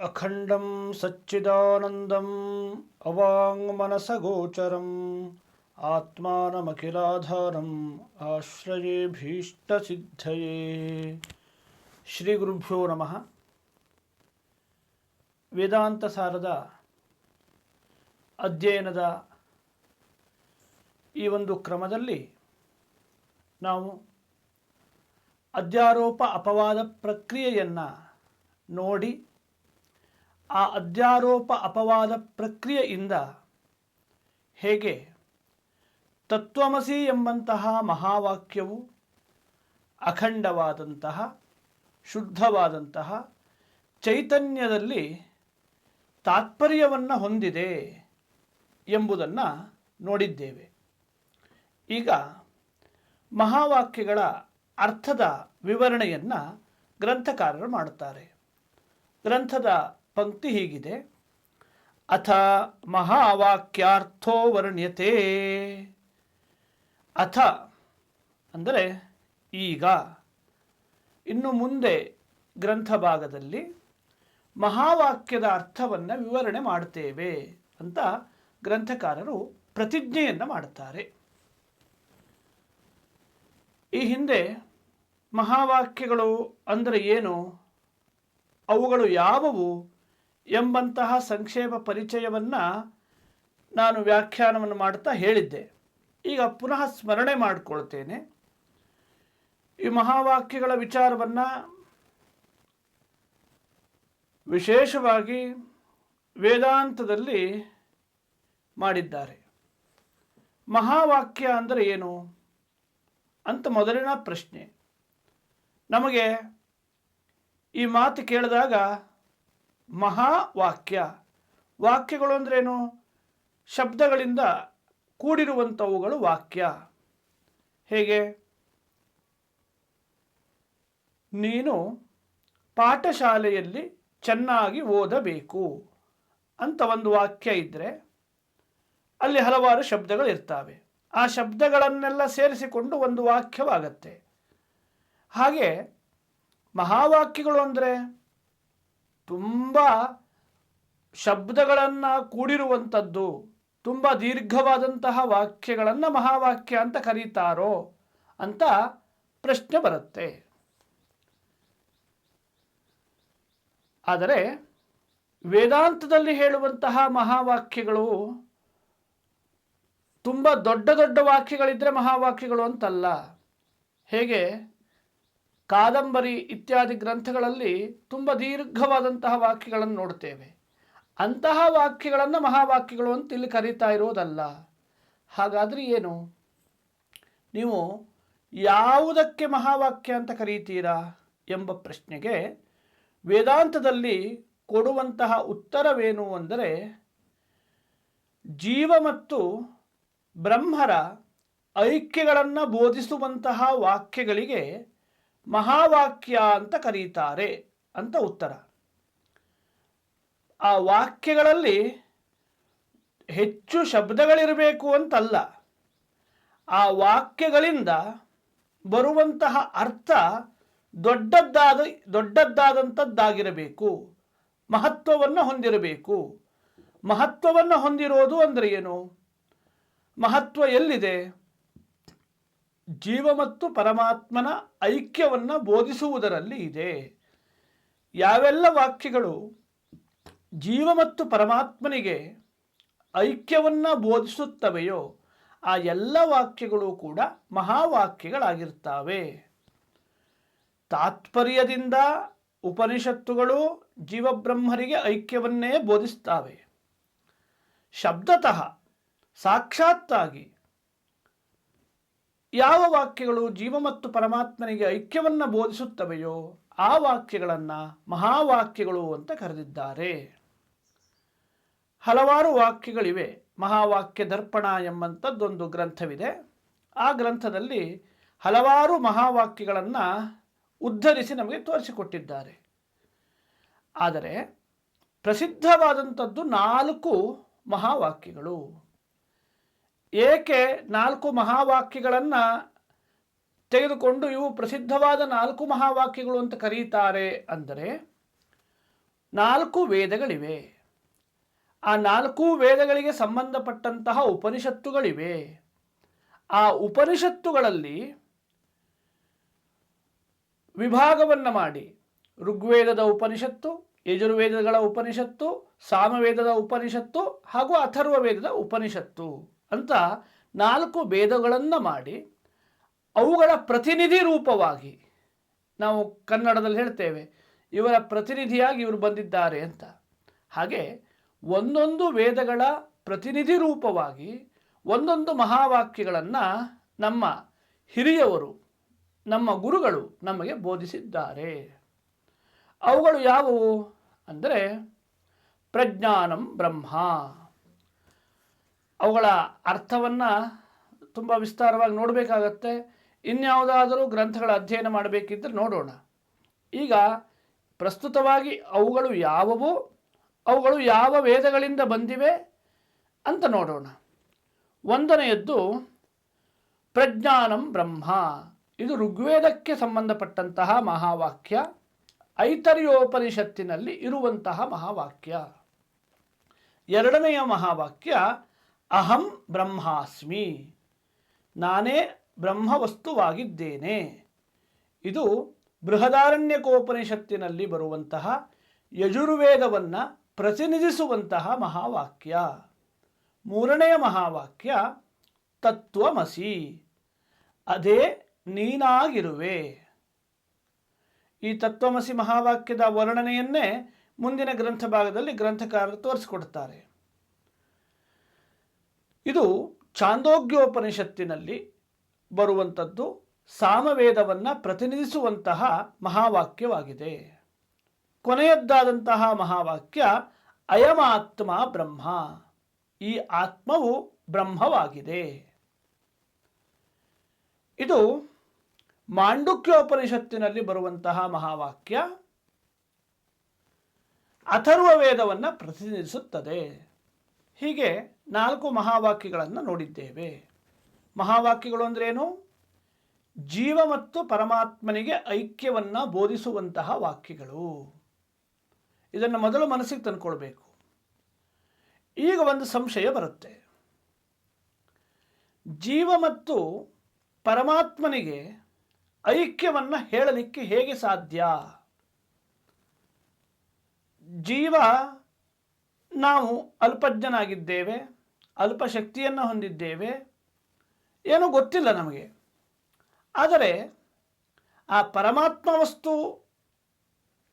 अखण्डं सच्चिदानन्दम् अवाङ्मनसगोचरम् आत्मानमखिलाधारम् आश्रये भीष्टसिद्धये ಶ್ರೀ ಗುರುಭ್ಯೋ ನಮಃ ವೇದಾಂತ ಸಾರದ ಅಧ್ಯಯನದ ಈ ಒಂದು ಕ್ರಮದಲ್ಲಿ ನಾವು ಅಧ್ಯಾರೋಪ ಅಪವಾದ ಪ್ರಕ್ರಿಯೆಯನ್ನು ನೋಡಿ ಆ ಅಧ್ಯಾರೋಪ ಅಪವಾದ ಪ್ರಕ್ರಿಯೆಯಿಂದ ಹೇಗೆ ತತ್ವಮಸಿ ಎಂಬಂತಹ ಮಹಾವಾಕ್ಯವು ಅಖಂಡವಾದಂತಹ, ಶುದ್ಧವಾದಂತಹ ಚೈತನ್ಯದಲ್ಲಿ ತಾತ್ಪರ್ಯವನ್ನು ಹೊಂದಿದೆ ಎಂಬುದನ್ನು ನೋಡಿದ್ದೇವೆ. ಈಗ ಮಹಾವಾಕ್ಯಗಳ ಅರ್ಥದ ವಿವರಣೆಯನ್ನು ಗ್ರಂಥಕಾರರು ಮಾಡುತ್ತಾರೆ. ಗ್ರಂಥದ ಪಂಕ್ತಿ ಹೀಗಿದೆ. ಅಥ ಮಹಾವಾಕ್ಯಾರ್ಥೋ ವರ್ಣ್ಯತೆ. ಅಥ ಅಂದರೆ ಈಗ. ಇನ್ನು ಮುಂದೆ ಗ್ರಂಥ ಭಾಗದಲ್ಲಿ ಮಹಾವಾಕ್ಯದ ಅರ್ಥವನ್ನು ವಿವರಣೆ ಮಾಡುತ್ತೇವೆ ಅಂತ ಗ್ರಂಥಕಾರರು ಪ್ರತಿಜ್ಞೆಯನ್ನು ಮಾಡುತ್ತಾರೆ. ಈ ಹಿಂದೆ ಮಹಾವಾಕ್ಯಗಳು ಅಂದರೆ ಏನು? ಅವುಗಳು ಯಾವುವು? ಎಂಬಂತಹ ಸಂಕ್ಷೇಪ ಪರಿಚಯವನ್ನು ನಾನು ವ್ಯಾಖ್ಯಾನವನ್ನು ಮಾಡ್ತಾ ಹೇಳಿದ್ದೆ. ಈಗ ಪುನಃ ಸ್ಮರಣೆ ಮಾಡಿಕೊಳ್ತೇನೆ. ಈ ಮಹಾವಾಕ್ಯಗಳ ವಿಚಾರವನ್ನು ವಿಶೇಷವಾಗಿ ವೇದಾಂತದಲ್ಲಿ ಮಾಡಿದ್ದಾರೆ. ಮಹಾವಾಕ್ಯ ಅಂದರೆ ಏನು ಅಂತ ಮೊದಲಿನ ಪ್ರಶ್ನೆ. ನಮಗೆ ಈ ಮಾತು ಕೇಳಿದಾಗ ಮಹಾವಾಕ್ಯ. ವಾಕ್ಯಗಳು ಅಂದ್ರೇನು? ಶಬ್ದಗಳಿಂದ ಕೂಡಿರುವಂಥವುಗಳು ವಾಕ್ಯ. ಹೇಗೆ? ನೀನು ಪಾಠಶಾಲೆಯಲ್ಲಿ ಚೆನ್ನಾಗಿ ಓದಬೇಕು ಅಂತ ಒಂದು ವಾಕ್ಯ ಇದ್ದರೆ ಅಲ್ಲಿ ಹಲವಾರು ಶಬ್ದಗಳು ಇರ್ತವೆ. ಆ ಶಬ್ದಗಳನ್ನೆಲ್ಲ ಸೇರಿಸಿಕೊಂಡು ಒಂದು ವಾಕ್ಯವಾಗತ್ತೆ. ಹಾಗೆ ಮಹಾವಾಕ್ಯಗಳು ಅಂದರೆ? ತುಂಬ ಶಬ್ದಗಳನ್ನು ಕೂಡಿರುವಂಥದ್ದು, ತುಂಬ ದೀರ್ಘವಾದಂತಹ ವಾಕ್ಯಗಳನ್ನು ಮಹಾವಾಕ್ಯ ಅಂತ ಕರೀತಾರೋ ಅಂತ ಪ್ರಶ್ನೆ ಬರುತ್ತೆ. ಆದರೆ ವೇದಾಂತದಲ್ಲಿ ಹೇಳುವಂತಹ ಮಹಾವಾಕ್ಯಗಳು ತುಂಬ ದೊಡ್ಡ ದೊಡ್ಡ ವಾಕ್ಯಗಳಿದ್ದರೆ ಮಹಾವಾಕ್ಯಗಳು ಅಂತಲ್ಲ. ಹೇಗೆ? ಕಾದಂಬರಿ ಇತ್ಯಾದಿ ಗ್ರಂಥಗಳಲ್ಲಿ ತುಂಬ ದೀರ್ಘವಾದಂತಹ ವಾಕ್ಯಗಳನ್ನು ನೋಡ್ತೇವೆ ಅಂತಹ ವಾಕ್ಯಗಳನ್ನು ಮಹಾವಾಕ್ಯಗಳು ಅಂತ ಇಲ್ಲಿ ಕರೀತಾ ಇರೋದಲ್ಲ. ಹಾಗಾದರೆ ಏನು? ನೀವು ಯಾವುದಕ್ಕೆ ಮಹಾವಾಕ್ಯ ಅಂತ ಕರೀತೀರಾ ಎಂಬ ಪ್ರಶ್ನೆಗೆ ವೇದಾಂತದಲ್ಲಿ ಕೊಡುವಂತಹ ಉತ್ತರವೇನು ಅಂದರೆ, ಜೀವ ಮತ್ತು ಬ್ರಹ್ಮರ ಐಕ್ಯಗಳನ್ನು ಬೋಧಿಸುವಂತಹ ವಾಕ್ಯಗಳಿಗೆ ಮಹಾವಾಕ್ಯ ಅಂತ ಕರೀತಾರೆ ಅಂತ ಉತ್ತರ. ಆ ವಾಕ್ಯಗಳಲ್ಲಿ ಹೆಚ್ಚು ಶಬ್ದಗಳಿರಬೇಕು ಅಂತಲ್ಲ. ಆ ವಾಕ್ಯಗಳಿಂದ ಬರುವಂತಹ ಅರ್ಥ ದೊಡ್ಡದ್ದಾದ, ದೊಡ್ಡದ್ದಾದಂಥದ್ದಾಗಿರಬೇಕು. ಮಹತ್ವವನ್ನು ಹೊಂದಿರಬೇಕು. ಮಹತ್ವವನ್ನು ಹೊಂದಿರೋದು ಅಂದರೆ ಏನು? ಮಹತ್ವ ಎಲ್ಲಿದೆ? ಜೀವ ಮತ್ತು ಪರಮಾತ್ಮನ ಐಕ್ಯವನ್ನು ಬೋಧಿಸುವುದರಲ್ಲಿ ಇದೆ. ಯಾವೆಲ್ಲ ವಾಕ್ಯಗಳು ಜೀವ ಮತ್ತು ಪರಮಾತ್ಮನಿಗೆ ಐಕ್ಯವನ್ನು ಬೋಧಿಸುತ್ತವೆಯೋ ಆ ಎಲ್ಲ ವಾಕ್ಯಗಳು ಕೂಡ ಮಹಾವಾಕ್ಯಗಳಾಗಿರ್ತವೆ. ತಾತ್ಪರ್ಯದಿಂದ ಉಪನಿಷತ್ತುಗಳು ಜೀವಬ್ರಹ್ಮರಿಗೆ ಐಕ್ಯವನ್ನೇ ಬೋಧಿಸ್ತವೆ. ಶಬ್ದತಃ ಸಾಕ್ಷಾತ್ತಾಗಿ ಯಾವ ವಾಕ್ಯಗಳು ಜೀವ ಮತ್ತು ಪರಮಾತ್ಮನಿಗೆ ಐಕ್ಯವನ್ನು ಬೋಧಿಸುತ್ತವೆಯೋ ಆ ವಾಕ್ಯಗಳನ್ನು ಮಹಾವಾಕ್ಯಗಳು ಅಂತ ಕರೆದಿದ್ದಾರೆ. ಹಲವಾರು ವಾಕ್ಯಗಳಿವೆ. ಮಹಾವಾಕ್ಯ ದರ್ಪಣ ಎಂಬಂಥದ್ದೊಂದು ಗ್ರಂಥವಿದೆ. ಆ ಗ್ರಂಥದಲ್ಲಿ ಹಲವಾರು ಮಹಾವಾಕ್ಯಗಳನ್ನು ಉದ್ಧರಿಸಿ ನಮಗೆ ತೋರಿಸಿಕೊಟ್ಟಿದ್ದಾರೆ. ಆದರೆ ಪ್ರಸಿದ್ಧವಾದಂಥದ್ದು ನಾಲ್ಕು ಮಹಾವಾಕ್ಯಗಳು. ಏಕೆ ನಾಲ್ಕು ಮಹಾವಾಕ್ಯಗಳನ್ನು ತೆಗೆದುಕೊಂಡು ಇವು ಪ್ರಸಿದ್ಧವಾದ ನಾಲ್ಕು ಮಹಾವಾಕ್ಯಗಳು ಅಂತ ಕರೀತಾರೆ ಅಂದರೆ ನಾಲ್ಕು ವೇದಗಳಿವೆ. ಆ ನಾಲ್ಕು ವೇದಗಳಿಗೆ ಸಂಬಂಧಪಟ್ಟಂತಹ ಉಪನಿಷತ್ತುಗಳಿವೆ. ಆ ಉಪನಿಷತ್ತುಗಳಲ್ಲಿ ವಿಭಾಗವನ್ನು ಮಾಡಿ. ಋಗ್ವೇದದ ಉಪನಿಷತ್ತು, ಯಜುರ್ವೇದಗಳ ಉಪನಿಷತ್ತು, ಸಾಮವೇದದ ಉಪನಿಷತ್ತು ಹಾಗೂ ಅಥರ್ವ ಉಪನಿಷತ್ತು. ಅಂತ ನಾಲ್ಕು ವೇದಗಳನ್ನು ಮಾಡಿ ಅವುಗಳ ಪ್ರತಿನಿಧಿ ರೂಪವಾಗಿ ನಾವು ಕನ್ನಡದಲ್ಲಿ ಹೇಳ್ತೇವೆ, ಇವರ ಪ್ರತಿನಿಧಿಯಾಗಿ ಇವರು ಬಂದಿದ್ದಾರೆ ಅಂತ. ಹಾಗೆ ಒಂದೊಂದು ವೇದಗಳ ಪ್ರತಿನಿಧಿ ರೂಪವಾಗಿ ಒಂದೊಂದು ಮಹಾವಾಕ್ಯಗಳನ್ನು ನಮ್ಮ ಹಿರಿಯವರು, ನಮ್ಮ ಗುರುಗಳು ನಮಗೆ ಬೋಧಿಸಿದ್ದಾರೆ. ಅವುಗಳು ಯಾವುವು? ಅಂದರೆ ಪ್ರಜ್ಞಾನಂ ಬ್ರಹ್ಮ. ಅವುಗಳ ಅರ್ಥವನ್ನು ತುಂಬ ವಿಸ್ತಾರವಾಗಿ ನೋಡಬೇಕಾಗತ್ತೆ. ಇನ್ಯಾವುದಾದರೂ ಗ್ರಂಥಗಳ ಅಧ್ಯಯನ ಮಾಡಬೇಕಿದ್ದರೆ ನೋಡೋಣ. ಈಗ ಪ್ರಸ್ತುತವಾಗಿ ಅವುಗಳು ಯಾವುವು, ಅವುಗಳು ಯಾವ ವೇದಗಳಿಂದ ಬಂದಿವೆ ಅಂತ ನೋಡೋಣ. ಒಂದನೆಯದ್ದು, ಪ್ರಜ್ಞಾನಂ ಬ್ರಹ್ಮ. ಇದು ಋಗ್ವೇದಕ್ಕೆ ಸಂಬಂಧಪಟ್ಟಂತಹ ಮಹಾವಾಕ್ಯ, ಐತರ್ಯೋಪನಿಷತ್ತಿನಲ್ಲಿ ಇರುವಂತಹ ಮಹಾವಾಕ್ಯ. ಎರಡನೆಯ ಮಹಾವಾಕ್ಯ ಅಹಂ ಬ್ರಹ್ಮಾಸ್ಮಿ. ನಾನೇ ಬ್ರಹ್ಮವಸ್ತುವಾಗಿದ್ದೇನೆ. ಇದು ಬೃಹದಾರಣ್ಯಕೋಪನಿಷತ್ತಿನಲ್ಲಿ ಬರುವಂತಹ ಯಜುರ್ವೇದವನ್ನು ಪ್ರತಿನಿಧಿಸುವಂತಹ ಮಹಾವಾಕ್ಯ. ಮೂರನೆಯ ಮಹಾವಾಕ್ಯ, ತತ್ವಮಸಿ. ಅದೇ ನೀನಾಗಿರುವೆ. ಈ ತತ್ವಮಸಿ ಮಹಾವಾಕ್ಯದ ವರ್ಣನೆಯನ್ನೇ ಮುಂದಿನ ಗ್ರಂಥ ಭಾಗದಲ್ಲಿ ಗ್ರಂಥಕಾರರು ತೋರಿಸಿಕೊಡ್ತಾರೆ. ಇದು ಚಾಂದೋಗ್ಯೋಪನಿಷತ್ತಿನಲ್ಲಿ ಬರುವಂಥದ್ದು ಸಾಮವೇದವನ್ನು ಪ್ರತಿನಿಧಿಸುವಂತಹ ಮಹಾವಾಕ್ಯವಾಗಿದೆ. ಕೊನೆಯದ್ದಾದಂತಹ ಮಹಾವಾಕ್ಯ, ಅಯಮಾತ್ಮ ಬ್ರಹ್ಮ. ಈ ಆತ್ಮವು ಬ್ರಹ್ಮವಾಗಿದೆ. ಇದು ಮಾಂಡುಕ್ಯೋಪನಿಷತ್ತಿನಲ್ಲಿ ಬರುವಂತಹ ಮಹಾವಾಕ್ಯ ಅಥರ್ವ ವೇದವನ್ನು ಪ್ರತಿನಿಧಿಸುತ್ತದೆ. ಹೀಗೆ ನಾಲ್ಕು ಮಹಾವಾಕ್ಯಗಳನ್ನು ನೋಡಿದ್ದೇವೆ. ಮಹಾವಾಕ್ಯಗಳು ಅಂದ್ರೇನು? ಜೀವ ಮತ್ತು ಪರಮಾತ್ಮನಿಗೆ ಐಕ್ಯವನ್ನು ಬೋಧಿಸುವಂತಹ ವಾಕ್ಯಗಳು. ಇದನ್ನು ಮೊದಲು ಮನಸ್ಸಿಗೆ ತಂದುಕೊಳ್ಬೇಕು. ಈಗ ಒಂದು ಸಂಶಯ ಬರುತ್ತೆ. ಜೀವ ಮತ್ತು ಪರಮಾತ್ಮನಿಗೆ ಐಕ್ಯವನ್ನು ಹೇಳಲಿಕ್ಕೆ ಹೇಗೆ ಸಾಧ್ಯ? ಜೀವ, ನಾವು ಅಲ್ಪಜ್ಞನಾಗಿದ್ದೇವೆ. ಅಲ್ಪ ಶಕ್ತಿಯನ್ನು ಹೊಂದಿದ್ದೇವೆ. ಏನೂ ಗೊತ್ತಿಲ್ಲ ನಮಗೆ. ಆದರೆ ಆ ಪರಮಾತ್ಮ ವಸ್ತು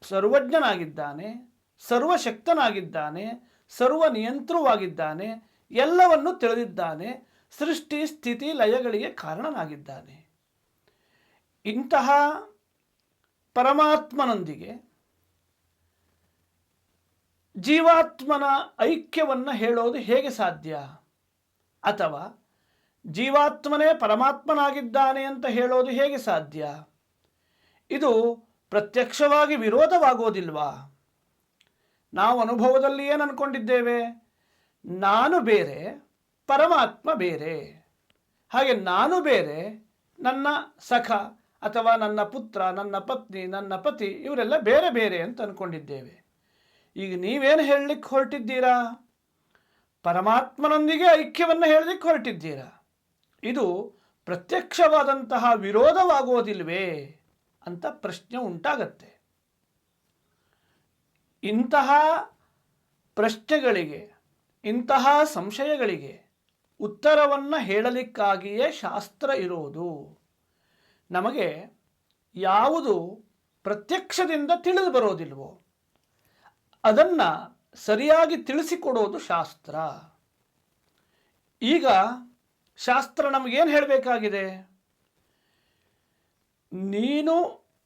ಸರ್ವಜ್ಞನಾಗಿದ್ದಾನೆ, ಸರ್ವಶಕ್ತನಾಗಿದ್ದಾನೆ ಸರ್ವ ನಿಯಂತ್ರವಾಗಿದ್ದಾನೆ ಎಲ್ಲವನ್ನು ತಿಳಿದಿದ್ದಾನೆ, ಸೃಷ್ಟಿ, ಸ್ಥಿತಿ, ಲಯಗಳಿಗೆ ಕಾರಣನಾಗಿದ್ದಾನೆ. ಇಂತಹ ಪರಮಾತ್ಮನೊಂದಿಗೆ ಜೀವಾತ್ಮನ ಐಕ್ಯವನ್ನು ಹೇಳೋದು ಹೇಗೆ ಸಾಧ್ಯ? ಅಥವಾ ಜೀವಾತ್ಮನೇ ಪರಮಾತ್ಮನಾಗಿದ್ದಾನೆ ಅಂತ ಹೇಳೋದು ಹೇಗೆ ಸಾಧ್ಯ? ಇದು ಪ್ರತ್ಯಕ್ಷವಾಗಿ ವಿರೋಧವಾಗೋದಿಲ್ವಾ? ನಾವು ಅನುಭವದಲ್ಲಿ ಏನು ಅನ್ಕೊಂಡಿದ್ದೇವೆ ನಾನು ಬೇರೆ, ಪರಮಾತ್ಮ ಬೇರೆ. ಹಾಗೆ ನಾನು ಬೇರೆ, ನನ್ನ ಸಖ ಅಥವಾ ನನ್ನ ಪುತ್ರ, ನನ್ನ ಪತ್ನಿ, ನನ್ನ ಪತಿ, ಇವರೆಲ್ಲ ಬೇರೆ ಬೇರೆ ಅಂತ ಅಂದ್ಕೊಂಡಿದ್ದೇವೆ ಈಗ ನೀವೇನು ಹೇಳಲಿಕ್ಕೆ ಹೊರಟಿದ್ದೀರಾ? ಪರಮಾತ್ಮನೊಂದಿಗೆ ಐಕ್ಯವನ್ನು ಹೇಳಲಿಕ್ಕೆ ಹೊರಟಿದ್ದೀರಾ? ಇದು ಪ್ರತ್ಯಕ್ಷವಾದಂತಹ ವಿರೋಧವಾಗೋದಿಲ್ವೇ ಅಂತ ಪ್ರಶ್ನೆ ಉಂಟಾಗತ್ತೆ. ಇಂತಹ ಪ್ರಶ್ನೆಗಳಿಗೆ, ಇಂತಹ ಸಂಶಯಗಳಿಗೆ ಉತ್ತರವನ್ನು ಹೇಳಲಿಕ್ಕಾಗಿಯೇ ಶಾಸ್ತ್ರ ಇರೋದು. ನಮಗೆ ಯಾವುದು ಪ್ರತ್ಯಕ್ಷದಿಂದ ತಿಳಿದು ಬರೋದಿಲ್ವೋ? ಅದನ್ನು ಸರಿಯಾಗಿ ತಿಳಿಸಿಕೊಡೋದು ಶಾಸ್ತ್ರ. ಈಗ ಶಾಸ್ತ್ರ ನಮಗೇನು ಹೇಳಬೇಕಾಗಿದೆ? ನೀನು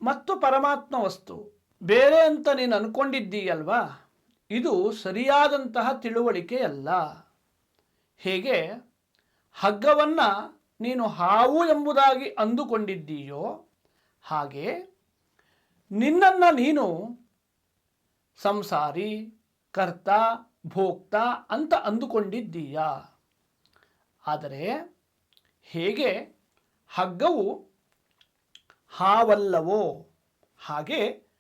ಮತ್ತು ಪರಮಾತ್ಮ ವಸ್ತು ಬೇರೆ ಅಂತ ನೀನು ಅಂದ್ಕೊಂಡಿದ್ದೀಯಲ್ವಾ ಇದು ಸರಿಯಾದಂತಹ ತಿಳುವಳಿಕೆಯಲ್ಲ. ಹೇಗೆ? ಹಗ್ಗವನ್ನು ನೀನು ಹಾವು ಎಂಬುದಾಗಿ ಅಂದುಕೊಂಡಿದ್ದೀಯೋ ಹಾಗೆ ನಿನ್ನನ್ನು ನೀನು ಸಂಸಾರಿ, ಕರ್ತ, ಭೋಕ್ತ ಅಂತ ಅಂದುಕೊಂಡಿದ್ದೀಯ. ಆದರೆ ಹೇಗೆ ಹಗ್ಗವು ಹಾವಲ್ಲವೋ ಹಾಗೆ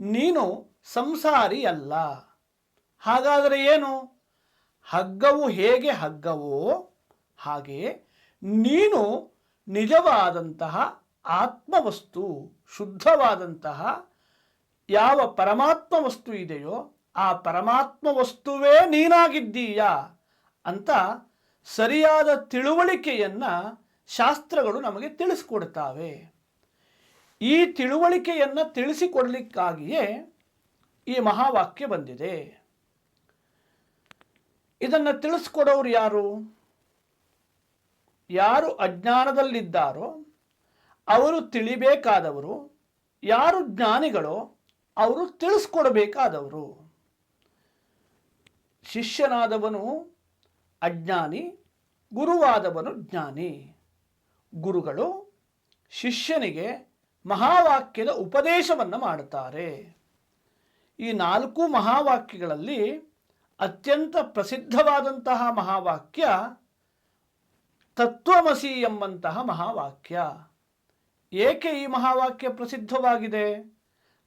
ನೀನು ಸಂಸಾರಿ ಅಲ್ಲ. ಹಾಗಾದರೆ ಏನು? ಹಗ್ಗವು ಹೇಗೆ ಹಗ್ಗವೋ ಹಾಗೆ ನೀನು ನಿಜವಾದಂತಹ ಆತ್ಮವಸ್ತು, ಶುದ್ಧವಾದಂತಹ ಯಾವ ಪರಮಾತ್ಮ ವಸ್ತು ಇದೆಯೋ ಆ ಪರಮಾತ್ಮ ವಸ್ತುವೇ ನೀನಾಗಿದ್ದೀಯಾ ಅಂತ ಸರಿಯಾದ ತಿಳುವಳಿಕೆಯನ್ನು ಶಾಸ್ತ್ರಗಳು ನಮಗೆ ತಿಳಿಸ್ಕೊಡ್ತಾವೆ ಈ ತಿಳುವಳಿಕೆಯನ್ನು ತಿಳಿಸಿಕೊಡಲಿಕ್ಕಾಗಿಯೇ ಈ ಮಹಾವಾಕ್ಯ ಬಂದಿದೆ. ಇದನ್ನು ತಿಳಿಸ್ಕೊಡೋರು ಯಾರು? ಯಾರು ಅಜ್ಞಾನದಲ್ಲಿದ್ದಾರೋ, ಅವರು ತಿಳಿಬೇಕಾದವರು, ಯಾರು ಜ್ಞಾನಿಗಳೋ ಅವರು ತಿಳಿಸ್ಕೊಡಬೇಕಾದವರು. ಶಿಷ್ಯನಾದವನು ಅಜ್ಞಾನಿ, ಗುರುವಾದವನು ಜ್ಞಾನಿ. ಗುರುಗಳು ಶಿಷ್ಯನಿಗೆ ಮಹಾವಾಕ್ಯದ ಉಪದೇಶವನ್ನು ಮಾಡುತ್ತಾರೆ. ಈ ನಾಲ್ಕು ಮಹಾವಾಕ್ಯಗಳಲ್ಲಿ ಅತ್ಯಂತ ಪ್ರಸಿದ್ಧವಾದಂತಹ ಮಹಾವಾಕ್ಯ ತತ್ವಮಸಿ ಎಂಬಂತಹ ಮಹಾವಾಕ್ಯ. ಏಕೆ ಈ ಮಹಾವಾಕ್ಯ ಪ್ರಸಿದ್ಧವಾಗಿದೆ?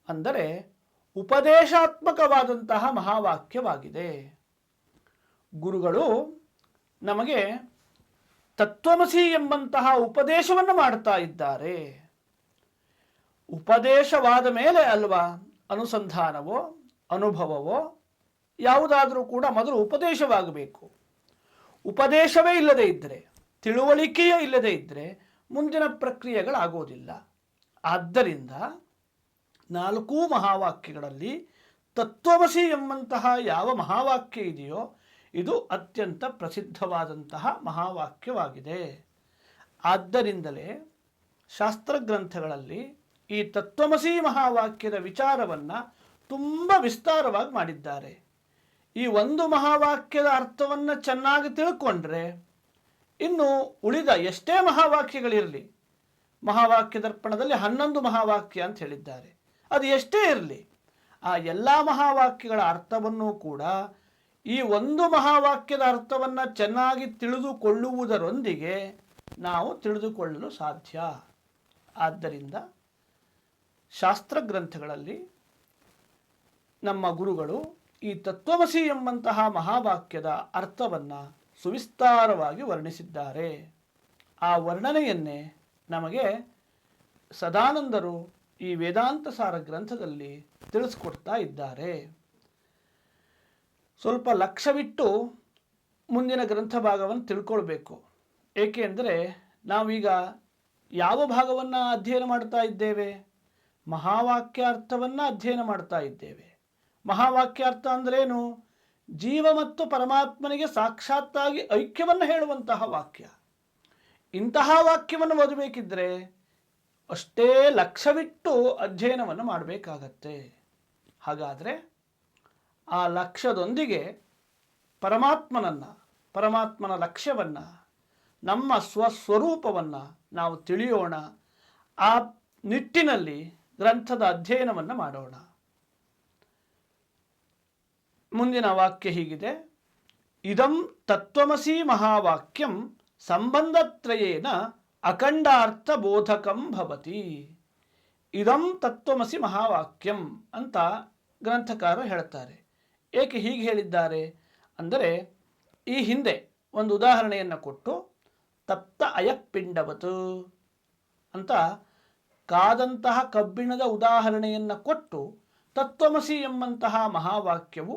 ಅಂದರೆ ಉಪದೇಶಾತ್ಮಕವಾದಂತಹ ಮಹಾವಾಕ್ಯವಾಗಿದೆ. ಗುರುಗಳು ನಮಗೆ ತತ್ವಮಸಿ ಎಂಬಂತಹ ಉಪದೇಶವನ್ನು ಮಾಡ್ತಾ ಇದ್ದಾರೆ. ಉಪದೇಶವಾದ ಮೇಲೆ ಅಲ್ವಾ ಅನುಸಂಧಾನವೋ, ಅನುಭವವೋ ಯಾವುದಾದರೂ ಕೂಡ ಮೊದಲು ಉಪದೇಶವಾಗಬೇಕು. ಉಪದೇಶವೇ ಇಲ್ಲದೆ ಇದ್ದರೆ, ತಿಳುವಳಿಕೆಯೇ ಇಲ್ಲದೆ ಇದ್ದರೆ ಮುಂದಿನ ಪ್ರಕ್ರಿಯೆಗಳಾಗೋದಿಲ್ಲ. ಆದ್ದರಿಂದ ನಾಲ್ಕೂ ಮಹಾವಾಕ್ಯಗಳಲ್ಲಿ ತತ್ವಮಸಿ ಎಂಬಂತಹ ಯಾವ ಮಹಾವಾಕ್ಯ ಇದೆಯೋ ಇದು ಅತ್ಯಂತ ಪ್ರಸಿದ್ಧವಾದಂತಹ ಮಹಾವಾಕ್ಯವಾಗಿದೆ. ಆದ್ದರಿಂದಲೇ ಶಾಸ್ತ್ರಗ್ರಂಥಗಳಲ್ಲಿ ಈ ತತ್ವಮಸಿ ಮಹಾವಾಕ್ಯದ ವಿಚಾರವನ್ನು ತುಂಬ ವಿಸ್ತಾರವಾಗಿ ಮಾಡಿದ್ದಾರೆ. ಈ ಒಂದು ಮಹಾವಾಕ್ಯದ ಅರ್ಥವನ್ನು ಚೆನ್ನಾಗಿ ತಿಳ್ಕೊಂಡ್ರೆ ಇನ್ನು ಉಳಿದ ಎಷ್ಟೇ ಮಹಾವಾಕ್ಯಗಳಿರಲಿ ಮಹಾವಾಕ್ಯ ದರ್ಪಣದಲ್ಲಿ ಹನ್ನೊಂದು ಮಹಾವಾಕ್ಯ ಅಂತ ಹೇಳಿದ್ದಾರೆ. ಅದು ಎಷ್ಟೇ ಇರಲಿ, ಆ ಎಲ್ಲ ಮಹಾವಾಕ್ಯಗಳ ಅರ್ಥವನ್ನು ಕೂಡ ಈ ಒಂದು ಮಹಾವಾಕ್ಯದ ಅರ್ಥವನ್ನು ಚೆನ್ನಾಗಿ ತಿಳಿದುಕೊಳ್ಳುವುದರೊಂದಿಗೆ ನಾವು ತಿಳಿದುಕೊಳ್ಳಲು ಸಾಧ್ಯ. ಆದ್ದರಿಂದ ಶಾಸ್ತ್ರ ಗ್ರಂಥಗಳಲ್ಲಿ ನಮ್ಮ ಗುರುಗಳು ಈ ತತ್ವಮಸಿ ಎಂಬಂತಹ ಮಹಾವಾಕ್ಯದ ಅರ್ಥವನ್ನು ಸುವಿಸ್ತಾರವಾಗಿ ವರ್ಣಿಸಿದ್ದಾರೆ. ಆ ವರ್ಣನೆಯನ್ನೇ ನಮಗೆ ಸದಾನಂದರು ಈ ವೇದಾಂತ ಸಾರ ಗ್ರಂಥದಲ್ಲಿ ತಿಳಿಸ್ಕೊಡ್ತಾ ಇದ್ದಾರೆ. ಸ್ವಲ್ಪ ಲಕ್ಷ್ಯವಿಟ್ಟು ಮುಂದಿನ ಗ್ರಂಥ ಭಾಗವನ್ನು ತಿಳ್ಕೊಳ್ಬೇಕು. ಏಕೆಂದರೆ ನಾವೀಗ ಯಾವ ಭಾಗವನ್ನು ಅಧ್ಯಯನ ಮಾಡ್ತಾ ಇದ್ದೇವೆ? ಮಹಾವಾಕ್ಯಾರ್ಥವನ್ನು ಅಧ್ಯಯನ ಮಾಡ್ತಾ ಇದ್ದೇವೆ. ಮಹಾವಾಕ್ಯಾರ್ಥ ಅಂದ್ರೇನು? ಜೀವ ಮತ್ತು ಪರಮಾತ್ಮನಿಗೆ ಸಾಕ್ಷಾತ್ತಾಗಿ ಐಕ್ಯವನ್ನು ಹೇಳುವಂತಹ ವಾಕ್ಯ. ಇಂತಹ ವಾಕ್ಯವನ್ನು ಓದಬೇಕಿದ್ರೆ ಅಷ್ಟೇ ಲಕ್ಷ್ಯವಿಟ್ಟು ಅಧ್ಯಯನವನ್ನು ಮಾಡಬೇಕಾಗತ್ತೆ. ಹಾಗಾದರೆ ಆ ಲಕ್ಷ್ಯದೊಂದಿಗೆ ಪರಮಾತ್ಮನನ್ನು, ಪರಮಾತ್ಮನ ಲಕ್ಷ್ಯವನ್ನು, ನಮ್ಮ ಸ್ವಸ್ವರೂಪವನ್ನು ನಾವು ತಿಳಿಯೋಣ. ಆ ನಿಟ್ಟಿನಲ್ಲಿ ಗ್ರಂಥದ ಅಧ್ಯಯನವನ್ನು ಮಾಡೋಣ. ಮುಂದಿನ ವಾಕ್ಯ ಹೀಗಿದೆ. ಇದಂ ತತ್ವಮಸಿ ಮಹಾವಾಕ್ಯಂ ಸಂಬಂಧತ್ರಯೇನ ಅಖಂಡಾರ್ಥ ಬೋಧಕಂ ಭವತಿ. ಇದಂ ತತ್ವಮಸಿ ಮಹಾವಾಕ್ಯಂ ಅಂತ ಗ್ರಂಥಕಾರ ಹೇಳ್ತಾರೆ ಏಕೆ ಹೀಗೆ ಹೇಳಿದ್ದಾರೆ? ಅಂದರೆ ಈ ಹಿಂದೆ ಒಂದು ಉದಾಹರಣೆಯನ್ನು ಕೊಟ್ಟು ತಪ್ತ ಅಯಪ್ಪಿಂಡವತು ಅಂತ ಕಾದಂತಹ ಕಬ್ಬಿಣದ ಉದಾಹರಣೆಯನ್ನು ಕೊಟ್ಟು ತತ್ವಮಸಿ ಎಂಬಂತಹ ಮಹಾವಾಕ್ಯವು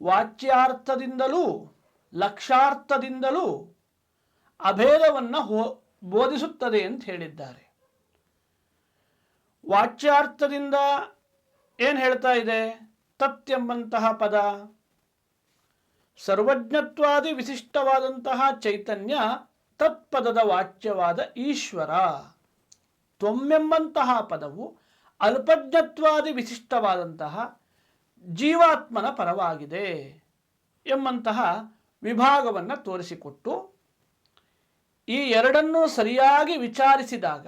ವಾಚ್ಯಾರ್ಥದಿಂದಲೂ ಲಕ್ಷಾರ್ಥದಿಂದಲೂ ಅಭೇದವನ್ನು ಹೋ ಬೋಧಿಸುತ್ತದೆ ಅಂತ ಹೇಳಿದ್ದಾರೆ. ವಾಚ್ಯಾರ್ಥದಿಂದ ಏನು ಹೇಳ್ತಾ ಇದೆ? ತತ್ ಎಂಬಂತಹ ಪದ. ಸರ್ವಜ್ಞತ್ವಾದಿ ವಿಶಿಷ್ಟವಾದಂತಹ ಚೈತನ್ಯ ತತ್ಪದದ ವಾಚ್ಯವಾದ ಈಶ್ವರ. ತ್ವಮ್ಮೆಂಬಂತಹ ಪದವು ಅಲ್ಪಜ್ಞತ್ವಾದಿ ವಿಶಿಷ್ಟವಾದಂತಹ ಜೀವಾತ್ಮನ ಪರವಾಗಿದೆ ಎಂಬಂತಹ ವಿಭಾಗವನ್ನು ತೋರಿಸಿಕೊಟ್ಟು ಈ ಎರಡನ್ನೂ ಸರಿಯಾಗಿ ವಿಚಾರಿಸಿದಾಗ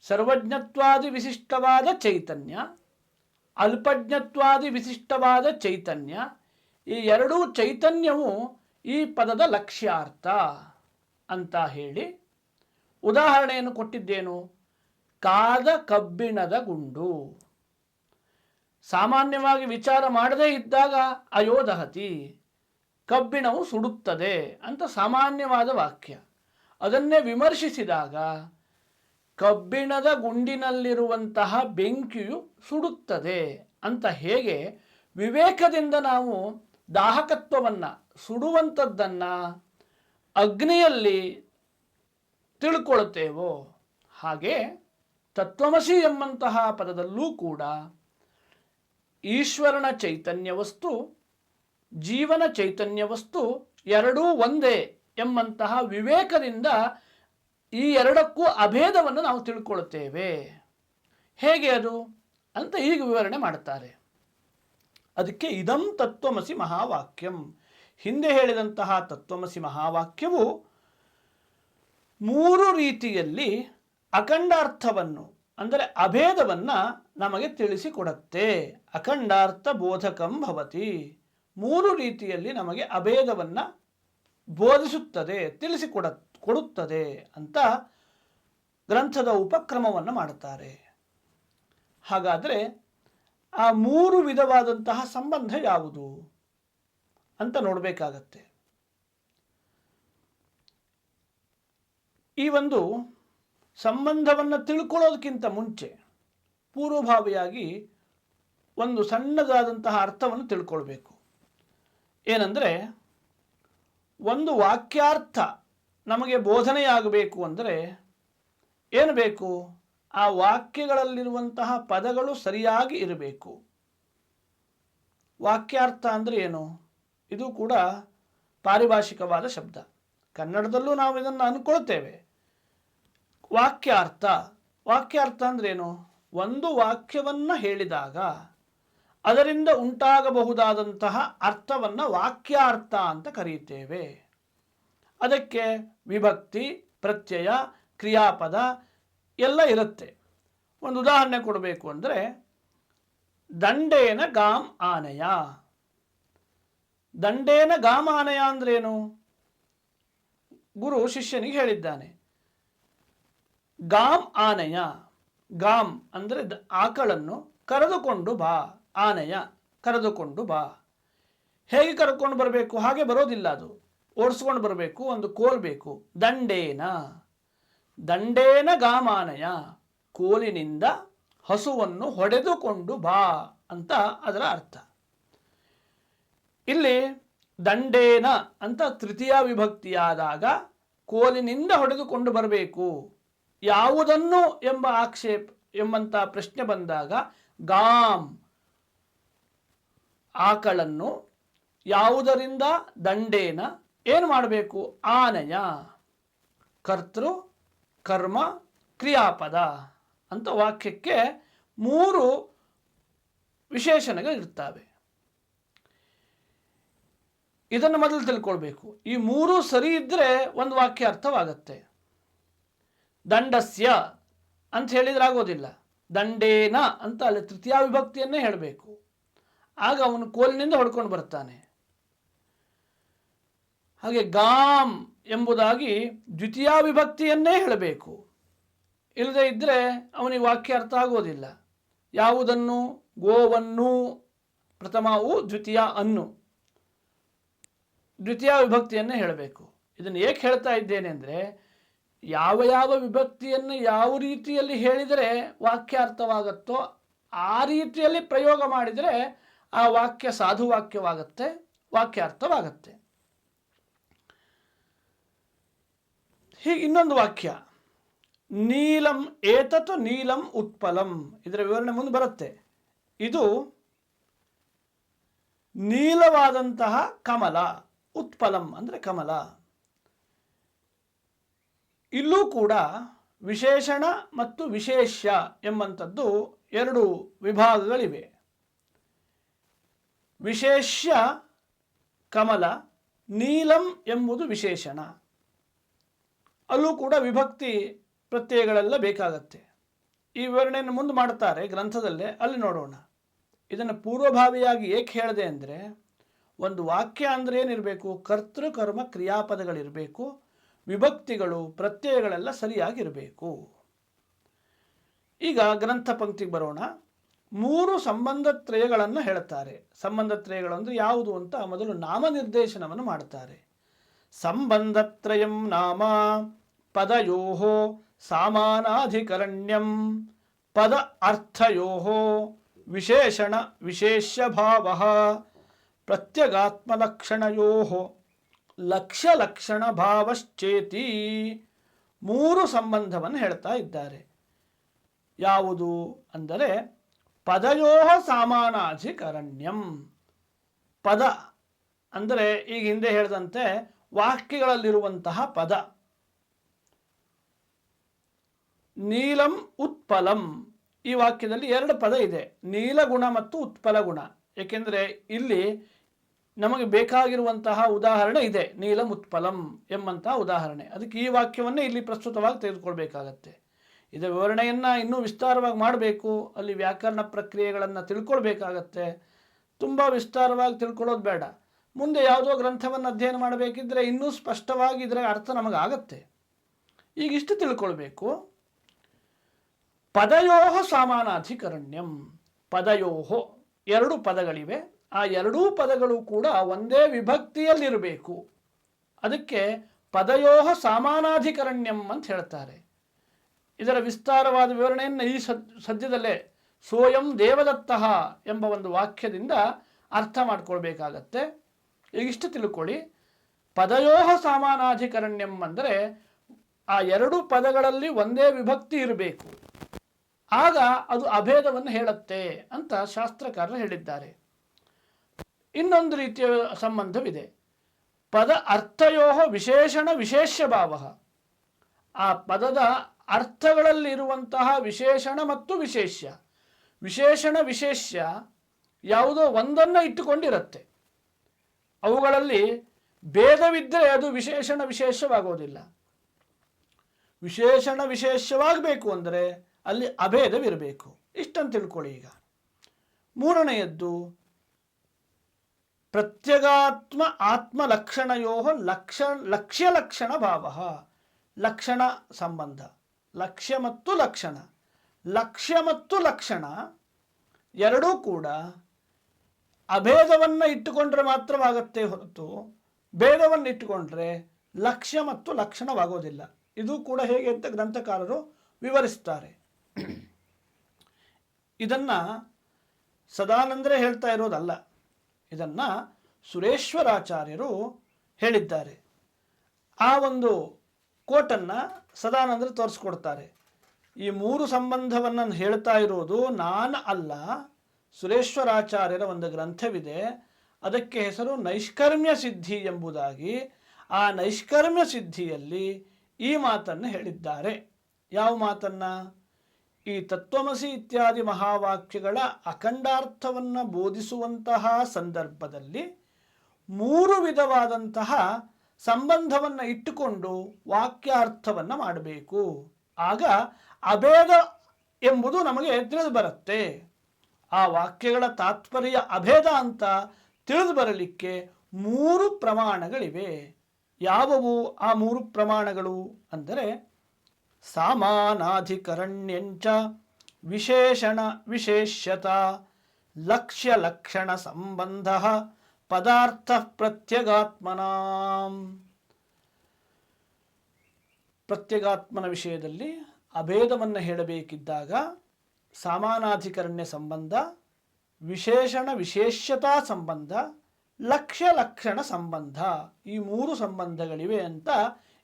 ಸರ್ವಜ್ಞತ್ವಾದಿ ವಿಶಿಷ್ಟವಾದ ಚೈತನ್ಯ, ಅಲ್ಪಜ್ಞತ್ವಾದಿ ವಿಶಿಷ್ಟವಾದ ಚೈತನ್ಯ, ಈ ಎರಡೂ ಚೈತನ್ಯವು ಈ ಪದದ ಲಕ್ಷ್ಯಾರ್ಥ ಅಂತ ಹೇಳಿ ಉದಾಹರಣೆಯನ್ನು ಕೊಟ್ಟಿದ್ದೇನು? ಕಾದ ಕಬ್ಬಿಣದ ಗುಂಡು. ಸಾಮಾನ್ಯವಾಗಿ ವಿಚಾರ ಮಾಡದೇ ಇದ್ದಾಗ ಅಯೋದಹತಿ ಕಬ್ಬಿಣವು ಸುಡುತ್ತದೆ ಅಂತ ಸಾಮಾನ್ಯವಾದ ವಾಕ್ಯ. ಅದನ್ನೇ ವಿಮರ್ಶಿಸಿದಾಗ ಕಬ್ಬಿಣದ ಗುಂಡಿನಲ್ಲಿರುವಂತಹ ಬೆಂಕಿಯು ಸುಡುತ್ತದೆ ಅಂತ ಹೇಗೆ ವಿವೇಕದಿಂದ ನಾವು ದಾಹಕತ್ವವನ್ನು, ಸುಡುವಂಥದ್ದನ್ನು ಅಗ್ನಿಯಲ್ಲಿ ತಿಳ್ಕೊಳ್ತೇವೋ? ಹಾಗೆ ತತ್ವಮಸಿ ಎಂಬಂತಹ ಪದದಲ್ಲೂ ಕೂಡ ಈಶ್ವರನ ಚೈತನ್ಯ ವಸ್ತು ಜೀವನ ಚೈತನ್ಯ ವಸ್ತು ಎರಡೂ ಒಂದೇ ಎಂಬಂತಹ ವಿವೇಕದಿಂದ ಈ ಎರಡಕ್ಕೂ ಅಭೇದವನ್ನು ನಾವು ತಿಳ್ಕೊಳ್ತೇವೆ. ಹೇಗೆ ಅದು? ಅಂತ ಈಗ ವಿವರಣೆ ಮಾಡುತ್ತಾರೆ. ಅದಕ್ಕೆ ಇದಂ ತತ್ವಮಸಿ ಮಹಾವಾಕ್ಯಂ. ಹಿಂದೆ ಹೇಳಿದಂತಹ ತತ್ವಮಸಿ ಮಹಾವಾಕ್ಯವು ಮೂರು ರೀತಿಯಲ್ಲಿ ಅಖಂಡಾರ್ಥವನ್ನು, ಅಂದರೆ ಅಭೇದವನ್ನು ನಮಗೆ ತಿಳಿಸಿಕೊಡತ್ತೆ. ಅಖಂಡಾರ್ಥ ಬೋಧಕಂ ಭವತಿ. ಮೂರು ರೀತಿಯಲ್ಲಿ ನಮಗೆ ಅಭೇದವನ್ನು ಬೋಧಿಸುತ್ತದೆ, ತಿಳಿಸಿಕೊಡ, ಕೊಡುತ್ತದೆ ಅಂತ ಗ್ರಂಥದ ಉಪಕ್ರಮವನ್ನು ಮಾಡುತ್ತಾರೆ. ಹಾಗಾದರೆ ಆ ಮೂರು ವಿಧವಾದಂತಹ ಸಂಬಂಧ ಯಾವುದು ಅಂತ ನೋಡಬೇಕಾಗತ್ತೆ. ಈ ಒಂದು ಸಂಬಂಧವನ್ನು ತಿಳ್ಕೊಳ್ಳೋದಕ್ಕಿಂತ ಮುಂಚೆ ಪೂರ್ವಭಾವಿಯಾಗಿ ಒಂದು ಸಣ್ಣದಾದಂತಹ ಅರ್ಥವನ್ನು ತಿಳ್ಕೊಳ್ಬೇಕು. ಏನಂದರೆ ಒಂದು ವಾಕ್ಯಾರ್ಥ ನಮಗೆ ಬೋಧನೆಯಾಗಬೇಕು ಅಂದರೆ ಏನು ಬೇಕು? ಆ ವಾಕ್ಯಗಳಲ್ಲಿರುವಂತಹ ಪದಗಳು ಸರಿಯಾಗಿ ಇರಬೇಕು. ವಾಕ್ಯಾರ್ಥ ಅಂದರೆ ಏನು? ಇದು ಕೂಡ ಪಾರಿಭಾಷಿಕವಾದ ಶಬ್ದ. ಕನ್ನಡದಲ್ಲೂ ನಾವು ಇದನ್ನು ಅಂದ್ಕೊಳ್ತೇವೆ. ವಾಕ್ಯಾರ್ಥ. ವಾಕ್ಯಾರ್ಥ ಅಂದ್ರೇನು ಒಂದು ವಾಕ್ಯವನ್ನು ಹೇಳಿದಾಗ ಅದರಿಂದ ಉಂಟಾಗಬಹುದಾದಂತಹ ಅರ್ಥವನ್ನು ವಾಕ್ಯಾರ್ಥ ಅಂತ ಕರೀತೇವೆ. ಅದಕ್ಕೆ ವಿಭಕ್ತಿ, ಪ್ರತ್ಯಯ, ಕ್ರಿಯಾಪದ ಎಲ್ಲ ಇರುತ್ತೆ. ಒಂದು ಉದಾಹರಣೆ ಕೊಡಬೇಕು ಅಂದರೆ, ದಂಡೇನ ಗಾಮ್ ಆನೆಯ. ದಂಡೇನ ಗಾಮ್ ಆನೆಯ ಅಂದ್ರೇನು? ಗುರು ಶಿಷ್ಯನಿಗೆ ಹೇಳಿದ್ದಾನೆ. ಗಾಮ್ ಆನೆಯ. ಗಾಮ್ ಅಂದರೆ ಆಕಳನ್ನು ಕರೆದುಕೊಂಡು ಬಾ. ಆನೆಯ ಕರೆದುಕೊಂಡು ಬಾ. ಹೇಗೆ ಕರ್ಕೊಂಡು ಬರಬೇಕು? ಹಾಗೆ ಬರೋದಿಲ್ಲ ಅದು. ಓಡಿಸ್ಕೊಂಡು ಬರಬೇಕು, ಒಂದು ಕೋಲ್ ಬೇಕು. ದಂಡೇನ. ದಂಡೇನ ಗಾಮಾನಯ ಕೋಲಿನಿಂದ ಹಸುವನ್ನು ಹೊಡೆದುಕೊಂಡು ಬಾ ಅಂತ ಅದರ ಅರ್ಥ. ಇಲ್ಲಿ ದಂಡೇನ ಅಂತ ತೃತೀಯ ವಿಭಕ್ತಿಯಾದಾಗ ಕೋಲಿನಿಂದ ಹೊಡೆದುಕೊಂಡು ಬರಬೇಕು. ಯಾವುದನ್ನು ಎಂಬ ಆಕ್ಷೇಪ ಎಂಬಂಥ ಪ್ರಶ್ನೆ ಬಂದಾಗ ಗಾಮ್. ಆಕಳನ್ನು ಯಾವುದರಿಂದ ದಂಡೇನ ಏನು ಮಾಡಬೇಕು? ಆನೆಯ. ಕರ್ತೃ, ಕರ್ಮ, ಕ್ರಿಯಾಪದ ಅಂತ ವಾಕ್ಯಕ್ಕೆ ಮೂರು ವಿಶೇಷಣಗಳು ಇರ್ತವೆ. ಇದನ್ನು ಮೊದಲು ತಿಳ್ಕೊಳ್ಬೇಕು. ಈ ಮೂರು ಸರಿ ಇದ್ದರೆ ಒಂದು ವಾಕ್ಯ ಅರ್ಥವಾಗತ್ತೆ. ದಂಡಸ್ಯ ಅಂತ ಹೇಳಿದ್ರೆ ಆಗೋದಿಲ್ಲ. ದಂಡೇನ ಅಂತ ಅಲ್ಲಿ ತೃತೀಯ ವಿಭಕ್ತಿಯನ್ನೇ ಹೇಳಬೇಕು. ಆಗ ಅವನು ಕೋಲಿನಿಂದ ಹೊಡ್ಕೊಂಡು ಬರ್ತಾನೆ ಹಾಗೆ ಗಾಮ್ ಎಂಬುದಾಗಿ ದ್ವಿತೀಯ ವಿಭಕ್ತಿಯನ್ನೇ ಹೇಳಬೇಕು. ಇಲ್ಲದೇ ಇದ್ದರೆ ಅವನಿಗೆ ವಾಕ್ಯ ಅರ್ಥ ಆಗೋದಿಲ್ಲ. ಯಾವುದನ್ನು? ಗೋವನ್ನು. ಪ್ರಥಮವು ದ್ವಿತೀಯ ಅನ್ನು. ದ್ವಿತೀಯ ವಿಭಕ್ತಿಯನ್ನೇ ಹೇಳಬೇಕು. ಇದನ್ನು ಏಕೆ ಹೇಳ್ತಾ ಇದ್ದೇನೆ ಅಂದರೆ, ಯಾವ ಯಾವ ವಿಭಕ್ತಿಯನ್ನು ಯಾವ ರೀತಿಯಲ್ಲಿ ಹೇಳಿದರೆ ವಾಕ್ಯ ಅರ್ಥವಾಗುತ್ತೋ ಆ ರೀತಿಯಲ್ಲಿ ಪ್ರಯೋಗ ಮಾಡಿದರೆ ಆ ವಾಕ್ಯ ಸಾಧು ವಾಕ್ಯಾರ್ಥವಾಗತ್ತೆ. ಹೀಗೆ ಇನ್ನೊಂದು ವಾಕ್ಯ. ನೀಲಂ ಏತತ್ ನೀಲಂ ಉತ್ಪಲಂ. ಇದರ ವಿವರಣೆ ಮುಂದೆ ಬರುತ್ತೆ. ಇದು ನೀಲವಾದಂತಹ ಕಮಲ, ಉತ್ಪಲಂ ಅಂದರೆ ಕಮಲ. ಇಲ್ಲೂ ಕೂಡ ವಿಶೇಷಣ ಮತ್ತು ವಿಶೇಷ್ಯ ಎಂಬಂಥದ್ದು ಎರಡು ವಿಭಾಗಗಳಿವೆ. ವಿಶೇಷ್ಯ ಕಮಲ, ನೀಲಂ ಎಂಬುದು ವಿಶೇಷಣ. ಅಲ್ಲೂ ಕೂಡ ವಿಭಕ್ತಿ ಪ್ರತ್ಯಯಗಳೆಲ್ಲ ಬೇಕಾಗತ್ತೆ. ಈ ವಿವರಣೆಯನ್ನು ಮುಂದೆ ಮಾಡ್ತಾರೆ ಗ್ರಂಥದಲ್ಲೇ. ಅಲ್ಲಿ ನೋಡೋಣ. ಇದನ್ನು ಪೂರ್ವಭಾವಿಯಾಗಿ ಏಕೆ ಹೇಳಿದೆ ಅಂದರೆ, ಒಂದು ವಾಕ್ಯ ಅಂದರೆ ಏನಿರಬೇಕು? ಕರ್ತೃಕರ್ಮ ಕ್ರಿಯಾಪದಗಳಿರಬೇಕು. ವಿಭಕ್ತಿಗಳು, ಪ್ರತ್ಯಯಗಳೆಲ್ಲ ಸರಿಯಾಗಿರಬೇಕು. ಈಗ ಗ್ರಂಥ ಪಂಕ್ತಿಗೆ ಬರೋಣ. ಮೂರು ಸಂಬಂಧತ್ರಯಗಳನ್ನು ಹೇಳ್ತಾರೆ ಸಂಬಂಧತ್ರಯಗಳು ಅಂದರೆ ಯಾವುದು ಅಂತ ಮೊದಲು ನಾಮನಿರ್ದೇಶನವನ್ನು ಮಾಡ್ತಾರೆ ಸಂಬಂಧತ್ರಯಂ ನಾಮ ಪದಯೋಹೋ ಸಾಮಾನಾಧಿಕರಣ್ಯಂ ಪದ ಅರ್ಥಯೋಹೋ ವಿಶೇಷಣ ವಿಶೇಷಭಾವ ಪ್ರತ್ಯಗಾತ್ಮಲಕ್ಷಣಯೋ ಲಕ್ಷಣ ಭಾವಶ್ಚೇತಿ ಮೂರು ಸಂಬಂಧವನ್ನು ಹೇಳ್ತಾ ಇದ್ದಾರೆ. ಯಾವುದು ಅಂದರೆ ಪದಯೋ ಸಾಮಾನಾಧಿಕರಣ್ಯಂ ಪದ ಅಂದರೆ ಈಗ ಹಿಂದೆ ಹೇಳಿದಂತೆ ವಾಕ್ಯಗಳಲ್ಲಿರುವಂತಹ ಪದ. ನೀಲಂ ಉತ್ಪಲಂ. ಈ ವಾಕ್ಯದಲ್ಲಿ ಎರಡು ಪದ ಇದೆ. ನೀಲಗುಣ ಮತ್ತು ಉತ್ಪಲ ಗುಣ. ಏಕೆಂದರೆ ಇಲ್ಲಿ ನಮಗೆ ಬೇಕಾಗಿರುವಂತಹ ಉದಾಹರಣೆ ಇದೆ. ನೀಲಂ ಉತ್ಪಲಂ ಎಂಬಂತಹ ಉದಾಹರಣೆ. ಅದಕ್ಕೆ ಈ ವಾಕ್ಯವನ್ನೇ ಇಲ್ಲಿ ಪ್ರಸ್ತುತವಾಗಿ ತೆಗೆದುಕೊಳ್ಬೇಕಾಗತ್ತೆ. ಇದರ ವಿವರಣೆಯನ್ನು ಇನ್ನೂ ವಿಸ್ತಾರವಾಗಿ ಮಾಡಬೇಕು. ಅಲ್ಲಿ ವ್ಯಾಕರಣ ಪ್ರಕ್ರಿಯೆಗಳನ್ನು ತಿಳ್ಕೊಳ್ಬೇಕಾಗತ್ತೆ. ತುಂಬ ವಿಸ್ತಾರವಾಗಿ ತಿಳ್ಕೊಳ್ಳೋದು ಬೇಡ. ಮುಂದೆ ಯಾವುದೋ ಗ್ರಂಥವನ್ನು ಅಧ್ಯಯನ ಮಾಡಬೇಕಿದ್ರೆ ಇನ್ನೂ ಸ್ಪಷ್ಟವಾಗಿ ಇದರ ಅರ್ಥ ನಮಗಾಗತ್ತೆ. ಈಗ ಇಷ್ಟು ತಿಳ್ಕೊಳ್ಬೇಕು. ಪದಯೋಹ ಸಾಮಾನಾಧಿಕರಣ್ಯಂ. ಪದಯೋಹೋ ಎರಡು ಪದಗಳಿವೆ. ಆ ಎರಡೂ ಪದಗಳು ಕೂಡ ಒಂದೇ ವಿಭಕ್ತಿಯಲ್ಲಿರಬೇಕು. ಅದಕ್ಕೆ ಪದಯೋಹ ಸಾಮಾನಾಧಿಕರಣ್ಯಂ ಅಂತ ಹೇಳ್ತಾರೆ. ಇದರ ವಿಸ್ತಾರವಾದ ವಿವರಣೆಯನ್ನು ಈ ಸದ್, ಸದ್ಯದಲ್ಲೇ ಸೋಯಂ ದೇವದತ್ತಃ ಎಂಬ ಒಂದು ವಾಕ್ಯದಿಂದ ಅರ್ಥ ಮಾಡಿಕೊಳ್ಬೇಕಾಗತ್ತೆ. ಈಗಿಷ್ಟು ತಿಳ್ಕೊಳ್ಳಿ. ಪದಯೋಹ ಸಾಮಾನಾಧಿಕರಣ್ಯಂ ಅಂದರೆ ಆ ಎರಡು ಪದಗಳಲ್ಲಿ ಒಂದೇ ವಿಭಕ್ತಿ ಇರಬೇಕು. ಆಗ ಅದು ಅಭೇದವನ್ನು ಹೇಳುತ್ತೆ ಅಂತ ಶಾಸ್ತ್ರಕಾರರು ಹೇಳಿದ್ದಾರೆ. ಇನ್ನೊಂದು ರೀತಿಯ ಸಂಬಂಧವಿದೆ. ಪದ ಅರ್ಥಯೋಹ ವಿಶೇಷಣ ವಿಶೇಷ ಭಾವ ಆ ಪದದ ಅರ್ಥಗಳಲ್ಲಿರುವಂತಹ ವಿಶೇಷಣ ಮತ್ತು ವಿಶೇಷ್ಯ. ವಿಶೇಷಣ, ವಿಶೇಷ್ಯ ಯಾವುದೋ ಒಂದನ್ನು ಇಟ್ಟುಕೊಂಡಿರುತ್ತೆ. ಅವುಗಳಲ್ಲಿ ಭೇದವಿದ್ದರೆ ಅದು ವಿಶೇಷಣ ವಿಶೇಷವಾಗೋದಿಲ್ಲ ವಿಶೇಷಣ ವಿಶೇಷವಾಗಬೇಕು ಅಂದರೆ ಅಲ್ಲಿ ಅಭೇದವಿರಬೇಕು. ಇಷ್ಟಂತ ತಿಳ್ಕೊಳ್ಳಿ ಈಗ. ಮೂರನೆಯದ್ದು, ಪ್ರತ್ಯಗಾತ್ಮ ಆತ್ಮ ಆತ್ಮಲಕ್ಷಣಯೋ ಲಕ್ಷ ಲಕ್ಷ್ಯ ಲಕ್ಷಣ ಭಾವ, ಲಕ್ಷಣ ಸಂಬಂಧ. ಲಕ್ಷ್ಯ ಮತ್ತು ಲಕ್ಷಣ. ಲಕ್ಷ್ಯ ಮತ್ತು ಲಕ್ಷಣ ಎರಡೂ ಕೂಡ ಅಭೇದವನ್ನು ಇಟ್ಟುಕೊಂಡ್ರೆ ಮಾತ್ರವಾಗತ್ತೆ ಹೊರತು ಭೇದವನ್ನು ಇಟ್ಟುಕೊಂಡ್ರೆ ಲಕ್ಷ್ಯ ಮತ್ತು ಲಕ್ಷಣವಾಗೋದಿಲ್ಲ. ಇದು ಕೂಡ ಹೇಗೆ ಅಂತ ಗ್ರಂಥಕಾರರು ವಿವರಿಸ್ತಾರೆ. ಇದನ್ನು ಸದಾನಂದರೆ ಹೇಳ್ತಾ ಇರೋದಲ್ಲ. ಇದನ್ನು ಸುರೇಶ್ವರಾಚಾರ್ಯರು ಹೇಳಿದ್ದಾರೆ. ಆ ಒಂದು ಕೋಟನ್ನು ಸದಾನಂದರು ತೋರಿಸ್ಕೊಡ್ತಾರೆ. ಈ ಮೂರು ಸಂಬಂಧವನ್ನು ಹೇಳ್ತಾ ಇರೋದು ನಾನು ಅಲ್ಲ, ಸುರೇಶ್ವರಾಚಾರ್ಯರ ಒಂದು ಗ್ರಂಥವಿದೆ. ಅದಕ್ಕೆ ಹೆಸರು ನೈಷ್ಕರ್ಮ್ಯ ಸಿದ್ಧಿ ಎಂಬುದಾಗಿ. ಆ ನೈಷ್ಕರ್ಮ್ಯ ಸಿದ್ಧಿಯಲ್ಲಿ ಈ ಮಾತನ್ನು ಹೇಳಿದ್ದಾರೆ. ಯಾವ ಮಾತನ್ನ? ಈ ತತ್ವಮಸಿ ಇತ್ಯಾದಿ ಮಹಾವಾಕ್ಯಗಳ ಅಖಂಡಾರ್ಥವನ್ನು ಬೋಧಿಸುವಂತಹ ಸಂದರ್ಭದಲ್ಲಿ ಮೂರು ವಿಧವಾದಂತಹ ಸಂಬಂಧವನ್ನು ಇಟ್ಟುಕೊಂಡು ವಾಕ್ಯಾರ್ಥವನ್ನು ಮಾಡಬೇಕು. ಆಗ ಅಭೇದ ಎಂಬುದು ನಮಗೆ ತಿಳಿದು ಬರುತ್ತೆ. ಆ ವಾಕ್ಯಗಳ ತಾತ್ಪರ್ಯ ಅಭೇದ ಅಂತ ತಿಳಿದು ಬರಲಿಕ್ಕೆ ಮೂರು ಪ್ರಮಾಣಗಳಿವೆ. ಯಾವುವು ಆ ಮೂರು ಪ್ರಮಾಣಗಳು? ಅಂದರೆ ಸಾಮಾನಾಧಿಕರಣ್ಯಂಚ, ವಿಶೇಷಣ ವಿಶೇಷ್ಯತ ಲಕ್ಷ್ಯ ಲಕ್ಷಣ ಸಂಬಂಧ ಪದಾರ್ಥ ಪ್ರತ್ಯಗಾತ್ಮನ ಪ್ರತ್ಯಗಾತ್ಮನ ವಿಷಯದಲ್ಲಿ ಅಭೇದವನ್ನು ಹೇಳಬೇಕಿದ್ದಾಗ ಸಾಮಾನಾಧಿಕರಣ್ಯ ಸಂಬಂಧ, ವಿಶೇಷಣ ವಿಶೇಷ್ಯತಾ ಸಂಬಂಧ ಲಕ್ಷ್ಯ ಲಕ್ಷಣ ಸಂಬಂಧ ಈ ಮೂರು ಸಂಬಂಧಗಳಿವೆ ಅಂತ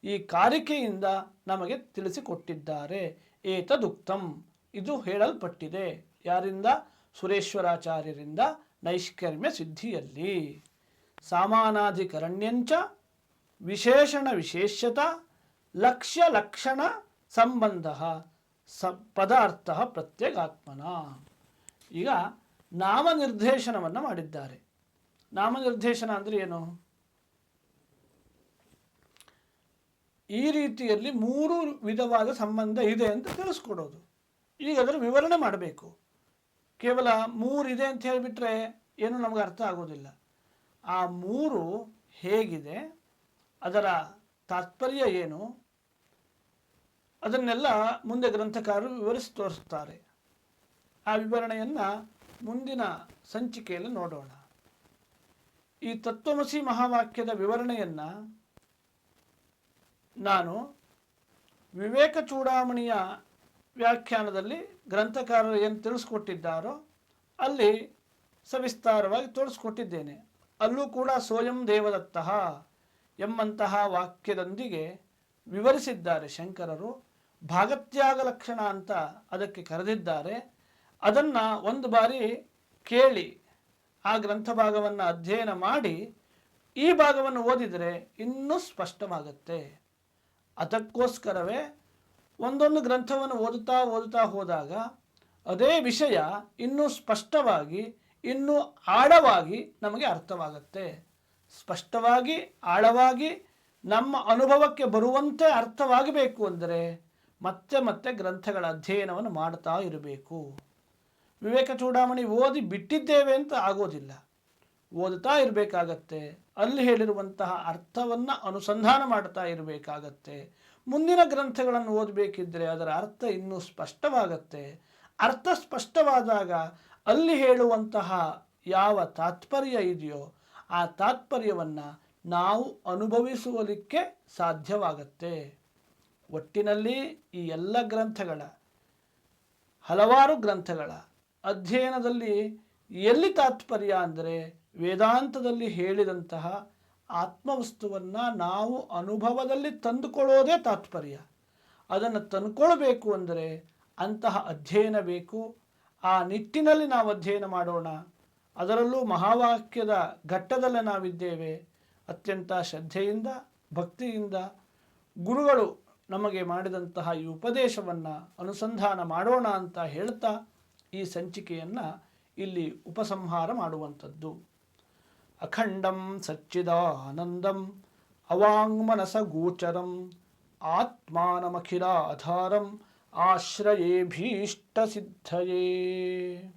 ಈ ಕಾರಿಕೆಯಿಂದ ನಮಗೆ ತಿಳಿಸಿಕೊಟ್ಟಿದ್ದಾರೆ. ಏತದುಕ್ತಂ. ಇದು ಹೇಳಲ್ಪಟ್ಟಿದೆ. ಯಾರಿಂದ? ಸುರೇಶ್ವರಾಚಾರ್ಯರಿಂದ. ನೈಷ್ಕರ್ಮ್ಯ ಸಿದ್ಧಿಯಲ್ಲಿ ಸಾಮಾನಾಧಿಕರಣ್ಯಂಚ ವಿಶೇಷಣ ವಿಶೇಷ್ಯತ ಲಕ್ಷ್ಯ ಲಕ್ಷಣ ಸಂಬಂಧ ಸ ಪದಾರ್ಥ ಪ್ರತ್ಯಗಾತ್ಮನ. ಈಗ ನಾಮನಿರ್ದೇಶನವನ್ನು ಮಾಡಿದ್ದಾರೆ. ನಾಮನಿರ್ದೇಶನ ಅಂದರೆ ಏನು? ಈ ರೀತಿಯಲ್ಲಿ ಮೂರು ವಿಧವಾದ ಸಂಬಂಧ ಇದೆ ಅಂತ ತಿಳಿಸ್ಕೊಡೋದು. ಈಗ ಅದರ ವಿವರಣೆ ಮಾಡಬೇಕು. ಕೇವಲ ಮೂರಿದೆ ಅಂತ ಹೇಳಿಬಿಟ್ರೆ ಏನು ನಮಗೆ ಅರ್ಥ ಆಗೋದಿಲ್ಲ. ಆ ಮೂರು ಹೇಗಿದೆ, ಅದರ ತಾತ್ಪರ್ಯ ಏನು, ಅದನ್ನೆಲ್ಲ ಮುಂದೆ ಗ್ರಂಥಕಾರರು ವಿವರಿಸಿ ತೋರಿಸ್ತಾರೆ. ಆ ವಿವರಣೆಯನ್ನು ಮುಂದಿನ ಸಂಚಿಕೆಯಲ್ಲಿ ನೋಡೋಣ. ಈ ತತ್ವಮಸಿ ಮಹಾವಾಕ್ಯದ ವಿವರಣೆಯನ್ನು ನಾನು ವಿವೇಕ ಚೂಡಾಮಣಿಯ ವ್ಯಾಖ್ಯಾನದಲ್ಲಿ ಗ್ರಂಥಕಾರರು ಏನು ತಿಳಿಸ್ಕೊಟ್ಟಿದ್ದಾರೋ ಅಲ್ಲಿ ಸವಿಸ್ತಾರವಾಗಿ ತೋರಿಸ್ಕೊಟ್ಟಿದ್ದೇನೆ. ಅಲ್ಲೂ ಕೂಡ ಸ್ವಯಂ ದೇವದತ್ತ ಎಂಬಂತಹ ವಾಕ್ಯದೊಂದಿಗೆ ವಿವರಿಸಿದ್ದಾರೆ ಶಂಕರರು. ಭಾಗತ್ಯಾಗ ಲಕ್ಷಣ ಅಂತ ಅದಕ್ಕೆ ಕರೆದಿದ್ದಾರೆ. ಅದನ್ನು ಒಂದು ಬಾರಿ ಕೇಳಿ ಆ ಗ್ರಂಥ ಭಾಗವನ್ನು ಅಧ್ಯಯನ ಮಾಡಿ ಈ ಭಾಗವನ್ನು ಓದಿದರೆ ಇನ್ನೂ ಸ್ಪಷ್ಟವಾಗುತ್ತೆ. ಅದಕ್ಕೋಸ್ಕರವೇ ಒಂದೊಂದು ಗ್ರಂಥವನ್ನು ಓದುತ್ತಾ ಓದುತ್ತಾ ಹೋದಾಗ ಅದೇ ವಿಷಯ ಇನ್ನೂ ಸ್ಪಷ್ಟವಾಗಿ, ಇನ್ನೂ ಆಳವಾಗಿ ನಮಗೆ ಅರ್ಥವಾಗುತ್ತೆ. ಸ್ಪಷ್ಟವಾಗಿ, ಆಳವಾಗಿ ನಮ್ಮ ಅನುಭವಕ್ಕೆ ಬರುವಂತೆ ಅರ್ಥವಾಗಬೇಕು ಅಂದರೆ ಮತ್ತೆ ಮತ್ತೆ ಗ್ರಂಥಗಳ ಅಧ್ಯಯನವನ್ನು ಮಾಡ್ತಾ ಇರಬೇಕು. ವಿವೇಕ ಚೂಡಾಮಣಿ ಓದಿ ಬಿಟ್ಟಿದ್ದೇವೆ ಅಂತ ಆಗೋದಿಲ್ಲ. ಓದುತ್ತಾ ಇರಬೇಕಾಗತ್ತೆ. ಅಲ್ಲಿ ಹೇಳಿರುವಂತಹ ಅರ್ಥವನ್ನು ಅನುಸಂಧಾನ ಮಾಡ್ತಾ ಇರಬೇಕಾಗತ್ತೆ. ಮುಂದಿನ ಗ್ರಂಥಗಳನ್ನು ಓದಬೇಕಿದ್ದರೆ ಅದರ ಅರ್ಥ ಇನ್ನೂ ಸ್ಪಷ್ಟವಾಗತ್ತೆ. ಅರ್ಥ ಸ್ಪಷ್ಟವಾದಾಗ ಅಲ್ಲಿ ಹೇಳುವಂತಹ ಯಾವ ತಾತ್ಪರ್ಯ ಇದೆಯೋ ಆ ತಾತ್ಪರ್ಯವನ್ನು ನಾವು ಅನುಭವಿಸುವಲಿಕ್ಕೆ ಸಾಧ್ಯವಾಗತ್ತೆ. ಒಟ್ಟಿನಲ್ಲಿ ಈ ಎಲ್ಲ ಗ್ರಂಥಗಳ, ಹಲವಾರು ಗ್ರಂಥಗಳ ಅಧ್ಯಯನದಲ್ಲಿ ಎಲ್ಲಿ ತಾತ್ಪರ್ಯ ಅಂದರೆ ವೇದಾಂತದಲ್ಲಿ ಹೇಳಿದಂತಹ ಆತ್ಮವಸ್ತುವನ್ನು ನಾವು ಅನುಭವದಲ್ಲಿ ತಂದುಕೊಳ್ಳೋದೇ ತಾತ್ಪರ್ಯ. ಅದನ್ನು ತಂದುಕೊಳ್ಬೇಕು ಅಂದರೆ ಅಂತಹ ಅಧ್ಯಯನ ಬೇಕು. ಆ ನಿಟ್ಟಿನಲ್ಲಿ ನಾವು ಅಧ್ಯಯನ ಮಾಡೋಣ. ಅದರಲ್ಲೂ ಮಹಾವಾಕ್ಯದ ಘಟ್ಟದಲ್ಲೇ ನಾವಿದ್ದೇವೆ. ಅತ್ಯಂತ ಶ್ರದ್ಧೆಯಿಂದ, ಭಕ್ತಿಯಿಂದ ಗುರುಗಳು ನಮಗೆ ಮಾಡಿದಂತಹ ಈ ಉಪದೇಶವನ್ನು ಅನುಸಂಧಾನ ಮಾಡೋಣ ಅಂತ ಹೇಳ್ತಾ ಈ ಸಂಚಿಕೆಯನ್ನು ಇಲ್ಲಿ ಉಪಸಂಹಾರ ಮಾಡುವಂಥದ್ದು. అఖండం సచ్చిదానందం అవాంగ్మనసగోచరం ఆత్మానమఖిలాధారం ఆశ్రయేభీష్టసిద్ధయే.